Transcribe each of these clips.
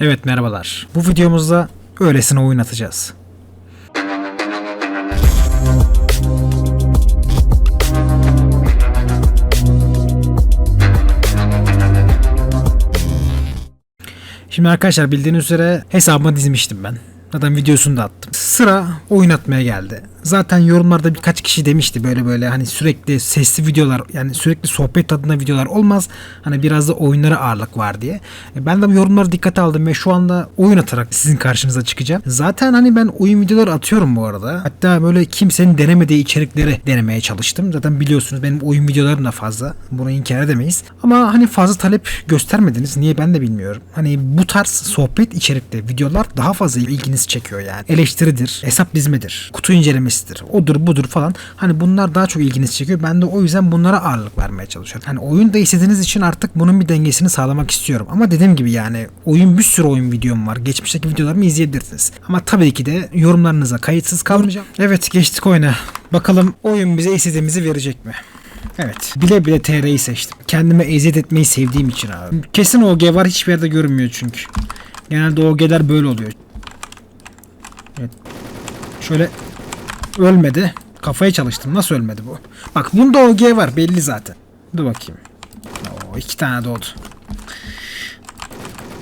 Evet merhabalar. Bu videomuzda öylesine oyun atacağız. Şimdi arkadaşlar bildiğiniz üzere hesabıma dizmiştim ben. Zaten videosunu da attım. Sıra oyun atmaya geldi. Zaten yorumlarda birkaç kişi demişti böyle böyle hani sürekli sesli videolar yani sürekli sohbet tadında videolar olmaz. Hani biraz da oyunlara ağırlık var diye. E, Ben de bu yorumları dikkate aldım ve şu anda oyun atarak sizin karşınıza çıkacağım. Zaten hani ben oyun videoları atıyorum bu arada. Hatta böyle kimsenin denemediği içerikleri denemeye çalıştım. Zaten biliyorsunuz benim oyun videolarım da fazla. Bunu inkar edemeyiz. Ama hani fazla talep göstermediniz. Niye ben de bilmiyorum. Hani bu tarz sohbet içerikli videolar daha fazla ilginizi çekiyor yani. Eleştiridir, hesap dizmedir, kutu incelemesidir, odur budur falan. Hani bunlar daha çok ilginizi çekiyor. Ben de o yüzden bunlara ağırlık vermeye çalışıyorum. Hani oyun da istediğiniz için artık bunun bir dengesini sağlamak istiyorum. Ama dediğim gibi yani oyun bir sürü oyun videom var. Geçmişteki videolarımı izleyebilirsiniz. Ama tabii ki de yorumlarınıza kayıtsız kalmayacağım. Evet geçtik oyuna. Bakalım oyun bize istediğimizi verecek mi? Evet. Bile bile TR'yi seçtim. Kendime eziyet etmeyi sevdiğim için abi. Kesin OG var hiçbir yerde görünmüyor çünkü. Genelde OG'ler böyle oluyor. Evet. Şöyle ölmedi. Kafaya çalıştım. Nasıl ölmedi bu? Bak bunda OG var belli zaten. Dur bakayım. Oo, iki tane doğdu.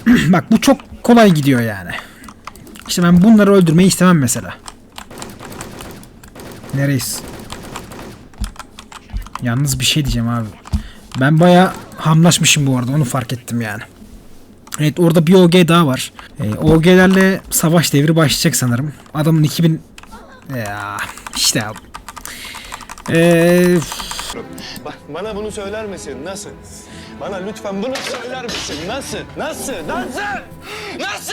Bak bu çok kolay gidiyor yani. İşte ben bunları öldürmeyi istemem mesela. Nereyiz? Yalnız bir şey diyeceğim abi. Ben baya hamlaşmışım bu arada onu fark ettim yani. Evet orada bir OG daha var. Ee, OG'lerle savaş devri başlayacak sanırım. Adamın 2000... Ya işte. Ee, Bak bana bunu söyler misin? Nasıl? Bana lütfen bunu söyler misin? Nasıl? Nasıl? Nasıl? Nasıl?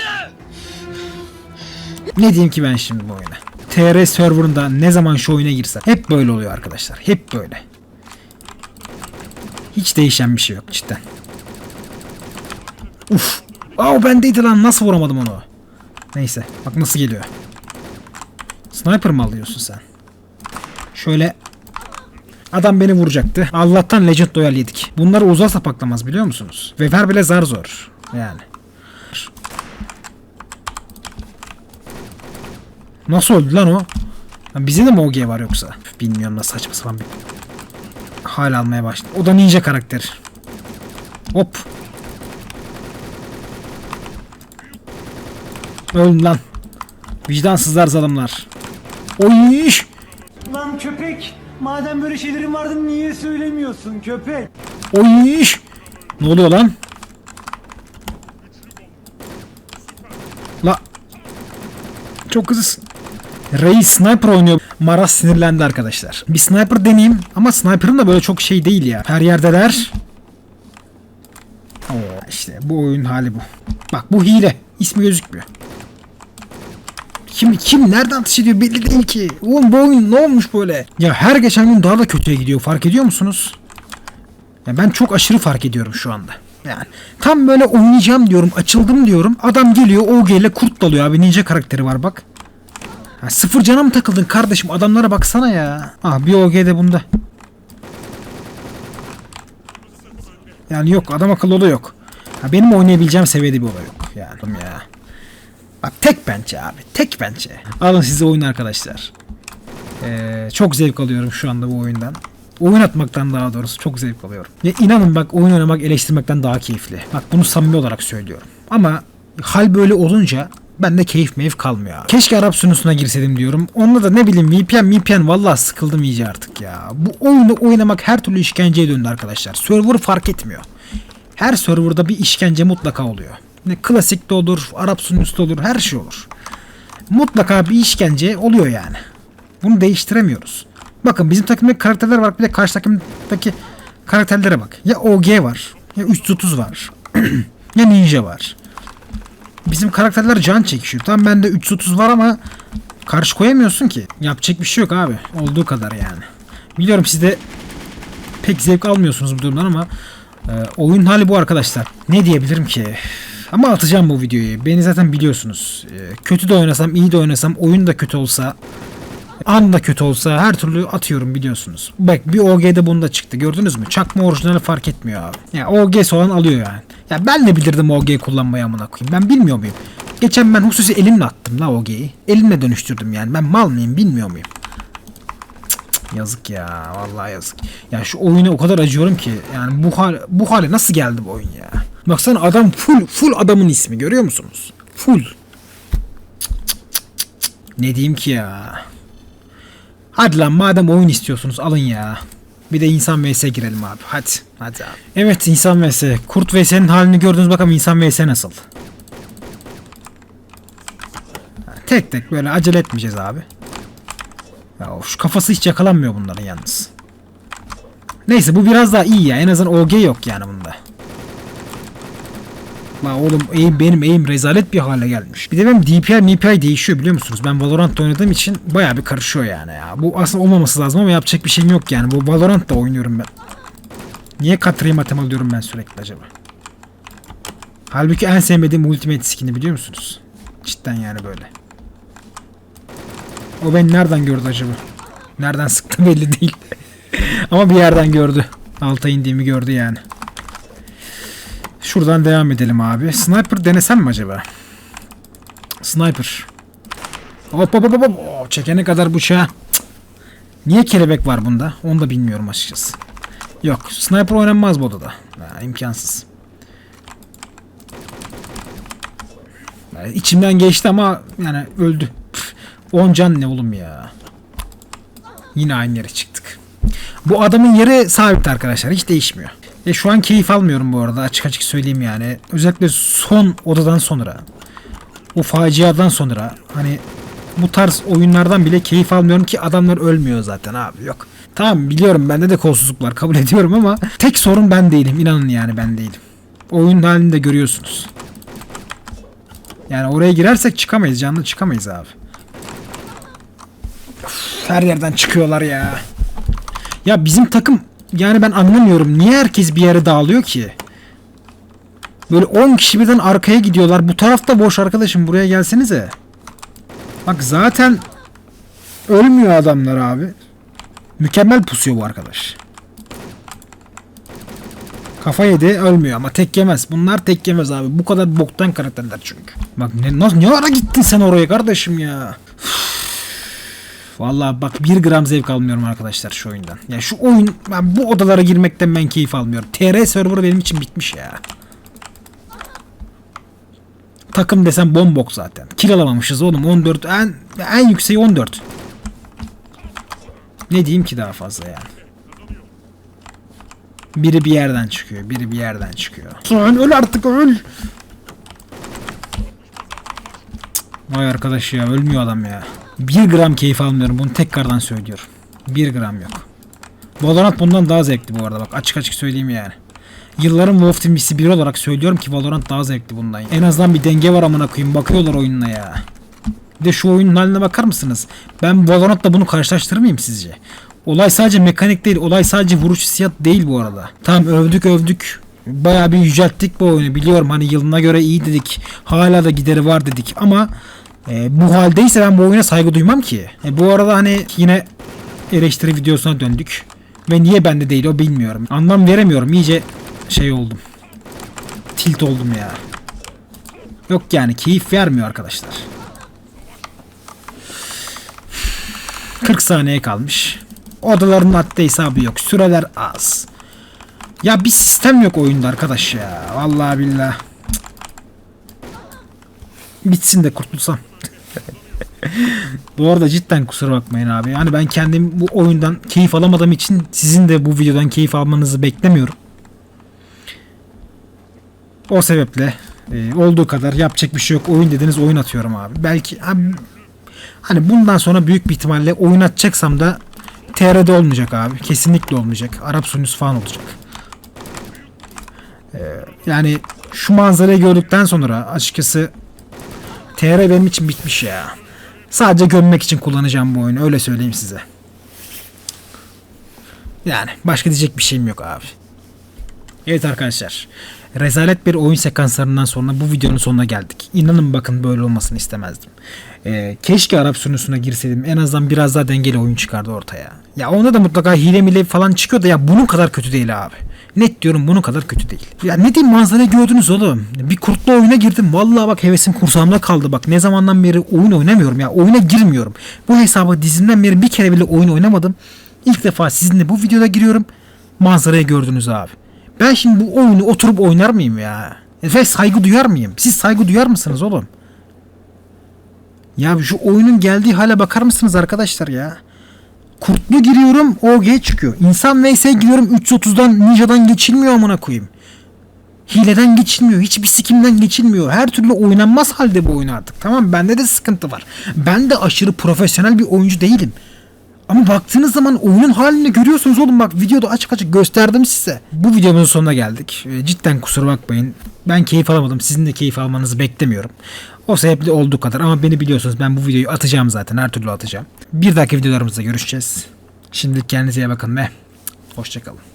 ne diyeyim ki ben şimdi bu oyuna? TR serverında ne zaman şu oyuna girsem hep böyle oluyor arkadaşlar. Hep böyle. Hiç değişen bir şey yok cidden. Uf. Aa o bendeydi lan nasıl vuramadım onu? Neyse bak nasıl geliyor. Sniper mı alıyorsun sen? Şöyle Adam beni vuracaktı. Allah'tan Legend Royal yedik. Bunları uzarsa patlamaz biliyor musunuz? Vefer bile zar zor. Yani. Nasıl öldü lan o? Bize de mi OG var yoksa? Bilmiyorum nasıl saçma sapan bir hal almaya başladı. O da ninja karakter. Hop. Öldüm lan. Vicdansızlar zalimler. Oy! Lan köpek! Madem böyle şeylerin vardı niye söylemiyorsun köpek? Oy! Ne oluyor lan? La. Çok hızlısın. Reis sniper oynuyor. Maras sinirlendi arkadaşlar. Bir sniper deneyeyim ama sniper'ım da böyle çok şey değil ya. Her yerdeler. Oo, işte bu oyun hali bu. Bak bu hile. İsmi gözükmüyor. Kim kim nereden atış ediyor belli değil ki. Oğlum bu oyun ne olmuş böyle? Ya her geçen gün daha da kötüye gidiyor fark ediyor musunuz? Ya ben çok aşırı fark ediyorum şu anda. Yani tam böyle oynayacağım diyorum, açıldım diyorum. Adam geliyor OG ile kurt dalıyor abi. Ninja karakteri var bak. Ha, sıfır cana mı takıldın kardeşim? Adamlara baksana ya. Ah bir OG de bunda. Yani yok adam akıllı olay yok. Ha, benim oynayabileceğim seviyede bir olay yok. Yani ya. Bak tek pençe abi. Tek pençe. Alın size oyun arkadaşlar. Ee, çok zevk alıyorum şu anda bu oyundan. Oyun atmaktan daha doğrusu çok zevk alıyorum. Ve inanın bak oyun oynamak eleştirmekten daha keyifli. Bak bunu samimi olarak söylüyorum. Ama hal böyle olunca bende keyif meyif kalmıyor abi. Keşke Arap sunucusuna girseydim diyorum. Onunla da ne bileyim VPN VPN vallahi sıkıldım iyice artık ya. Bu oyunu oynamak her türlü işkenceye döndü arkadaşlar. Server fark etmiyor. Her serverda bir işkence mutlaka oluyor. Ne klasik de olur, Arap sunucusu da olur, her şey olur. Mutlaka bir işkence oluyor yani. Bunu değiştiremiyoruz. Bakın bizim takımdaki karakterler var bir de karşı takımdaki karakterlere bak. Ya OG var ya 330 var ya Ninja var. Bizim karakterler can çekişiyor. Tam bende 330 var ama karşı koyamıyorsun ki. Yapacak bir şey yok abi. Olduğu kadar yani. Biliyorum siz de pek zevk almıyorsunuz bu durumdan ama e, oyun hali bu arkadaşlar. Ne diyebilirim ki? Ama atacağım bu videoyu. Beni zaten biliyorsunuz. E, kötü de oynasam, iyi de oynasam, oyun da kötü olsa An da kötü olsa her türlü atıyorum biliyorsunuz. Bak bir OG'de bunda çıktı gördünüz mü? Çakma orijinali fark etmiyor abi. Ya OG'si olan alıyor yani. Ya ben de bilirdim OG kullanmayı amına koyayım. Ben bilmiyor muyum? Geçen ben hususi elimle attım la OG'yi. Elimle dönüştürdüm yani. Ben mal mıyım bilmiyor muyum? Yazık ya vallahi yazık. Ya şu oyuna o kadar acıyorum ki yani bu hal bu hale nasıl geldi bu oyun ya? Baksana adam full full adamın ismi görüyor musunuz? Full. Ne diyeyim ki ya? Hadi lan madem oyun istiyorsunuz alın ya. Bir de insan vs girelim abi. Hadi. Hadi abi. Evet insan vs. Kurt vs'nin halini gördünüz bakalım insan vs nasıl? Tek tek böyle acele etmeyeceğiz abi. Ya şu kafası hiç yakalanmıyor bunların yalnız. Neyse bu biraz daha iyi ya. En azından OG yok yani bunda. La oğlum aim, benim aim rezalet bir hale gelmiş. Bir de benim DPI MPI değişiyor biliyor musunuz? Ben Valorant'ta oynadığım için baya bir karışıyor yani ya. Bu aslında olmaması lazım ama yapacak bir şeyim yok yani. Bu Valorant'ta oynuyorum ben. Niye Katra'yı matem alıyorum ben sürekli acaba? Halbuki en sevmediğim Ultimate skin'i biliyor musunuz? Cidden yani böyle. O beni nereden gördü acaba? Nereden sıktı belli değil. Ama bir yerden gördü. Alta indiğimi gördü yani. Şuradan devam edelim abi. Sniper denesem mi acaba? Sniper. Hop hop hop hop. Oo, çekene kadar bıçağı. Niye kelebek var bunda? Onu da bilmiyorum açıkçası. Yok. Sniper oynanmaz bu odada. Ha, imkansız. Yani içimden geçti ama yani öldü. Püf, 10 can ne oğlum ya. Yine aynı yere çıktık. Bu adamın yeri sabit arkadaşlar. Hiç değişmiyor. E şu an keyif almıyorum bu arada açık açık söyleyeyim yani. Özellikle son odadan sonra. O faciadan sonra hani bu tarz oyunlardan bile keyif almıyorum ki adamlar ölmüyor zaten abi yok. Tamam biliyorum bende de kolsuzluk var kabul ediyorum ama tek sorun ben değilim inanın yani ben değilim. Oyun halini de görüyorsunuz. Yani oraya girersek çıkamayız canlı çıkamayız abi. Üf, her yerden çıkıyorlar ya. Ya bizim takım yani ben anlamıyorum. Niye herkes bir yere dağılıyor ki? Böyle 10 kişi birden arkaya gidiyorlar. Bu tarafta boş arkadaşım. Buraya gelsenize. Bak zaten ölmüyor adamlar abi. Mükemmel pusuyor bu arkadaş. Kafa yedi ölmüyor ama tek yemez. Bunlar tek yemez abi. Bu kadar boktan karakterler çünkü. Bak ne, nasıl, ne ara gittin sen oraya kardeşim ya. Vallahi bak bir gram zevk almıyorum arkadaşlar şu oyundan. Ya şu oyun ben bu odalara girmekten ben keyif almıyorum. TR server benim için bitmiş ya. Takım desem bombok zaten. Kill alamamışız oğlum 14 en en yükseği 14. Ne diyeyim ki daha fazla yani. Biri bir yerden çıkıyor, biri bir yerden çıkıyor. Son öl artık öl. Vay arkadaş ya ölmüyor adam ya. 1 gram keyif almıyorum bunu tekrardan söylüyorum. 1 gram yok. Valorant bundan daha zevkli bu arada bak açık açık söyleyeyim yani. Yılların Wolf Team'isi biri olarak söylüyorum ki Valorant daha zevkli bundan. En azından bir denge var amına koyayım bakıyorlar oyununa ya. Bir de şu oyunun haline bakar mısınız? Ben Valorant'la bunu karşılaştırır mıyım sizce? Olay sadece mekanik değil, olay sadece vuruş hissiyat değil bu arada. Tamam övdük övdük. Bayağı bir yücelttik bu oyunu biliyorum hani yılına göre iyi dedik. Hala da gideri var dedik ama e, bu haldeyse ben bu oyuna saygı duymam ki. E, bu arada hani yine eleştiri videosuna döndük. Ve niye bende değil o bilmiyorum. Anlam veremiyorum. İyice şey oldum. Tilt oldum ya. Yok yani keyif vermiyor arkadaşlar. 40 saniye kalmış. Odaların haddi hesabı yok. Süreler az. Ya bir sistem yok oyunda arkadaş ya. Vallahi billah. Bitsin de kurtulsam. bu arada cidden kusura bakmayın abi. Yani ben kendim bu oyundan keyif alamadığım için sizin de bu videodan keyif almanızı beklemiyorum. O sebeple e, olduğu kadar yapacak bir şey yok. Oyun dediniz oyun atıyorum abi. Belki abi, hani bundan sonra büyük bir ihtimalle oyun atacaksam da TR'de olmayacak abi. Kesinlikle olmayacak. Arap sunucusu falan olacak. E, yani şu manzarayı gördükten sonra açıkçası TR benim için bitmiş ya. Sadece gömmek için kullanacağım bu oyunu öyle söyleyeyim size. Yani başka diyecek bir şeyim yok abi. Evet arkadaşlar. Rezalet bir oyun sekanslarından sonra bu videonun sonuna geldik. İnanın bakın böyle olmasını istemezdim. Ee, keşke Arap sunucusuna girseydim. En azından biraz daha dengeli oyun çıkardı ortaya. Ya onda da mutlaka hile mile falan çıkıyor da ya bunun kadar kötü değil abi. Net diyorum bunun kadar kötü değil. Ya ne diyeyim manzarayı gördünüz oğlum. Bir kurtlu oyuna girdim. Vallahi bak hevesim kursağımda kaldı bak. Ne zamandan beri oyun oynamıyorum ya. Oyuna girmiyorum. Bu hesabı dizimden beri bir kere bile oyun oynamadım. İlk defa sizinle bu videoda giriyorum. Manzarayı gördünüz abi. Ben şimdi bu oyunu oturup oynar mıyım ya? Ve saygı duyar mıyım? Siz saygı duyar mısınız oğlum? Ya şu oyunun geldiği hale bakar mısınız arkadaşlar ya? Kurtlu giriyorum OG çıkıyor. İnsan vs giriyorum 330'dan ninja'dan geçilmiyor amına koyayım. Hileden geçilmiyor. Hiçbir sikimden geçilmiyor. Her türlü oynanmaz halde bu oyun artık. Tamam bende de sıkıntı var. Ben de aşırı profesyonel bir oyuncu değilim. Ama baktığınız zaman oyunun halini görüyorsunuz oğlum bak videoda açık açık gösterdim size. Bu videomuzun sonuna geldik. Ee, Cidden kusura bakmayın. Ben keyif alamadım. Sizin de keyif almanızı beklemiyorum. O sebeple olduğu kadar ama beni biliyorsunuz ben bu videoyu atacağım zaten. Her türlü atacağım. Bir dahaki videolarımızda görüşeceğiz. Şimdilik kendinize iyi bakın ve hoşçakalın.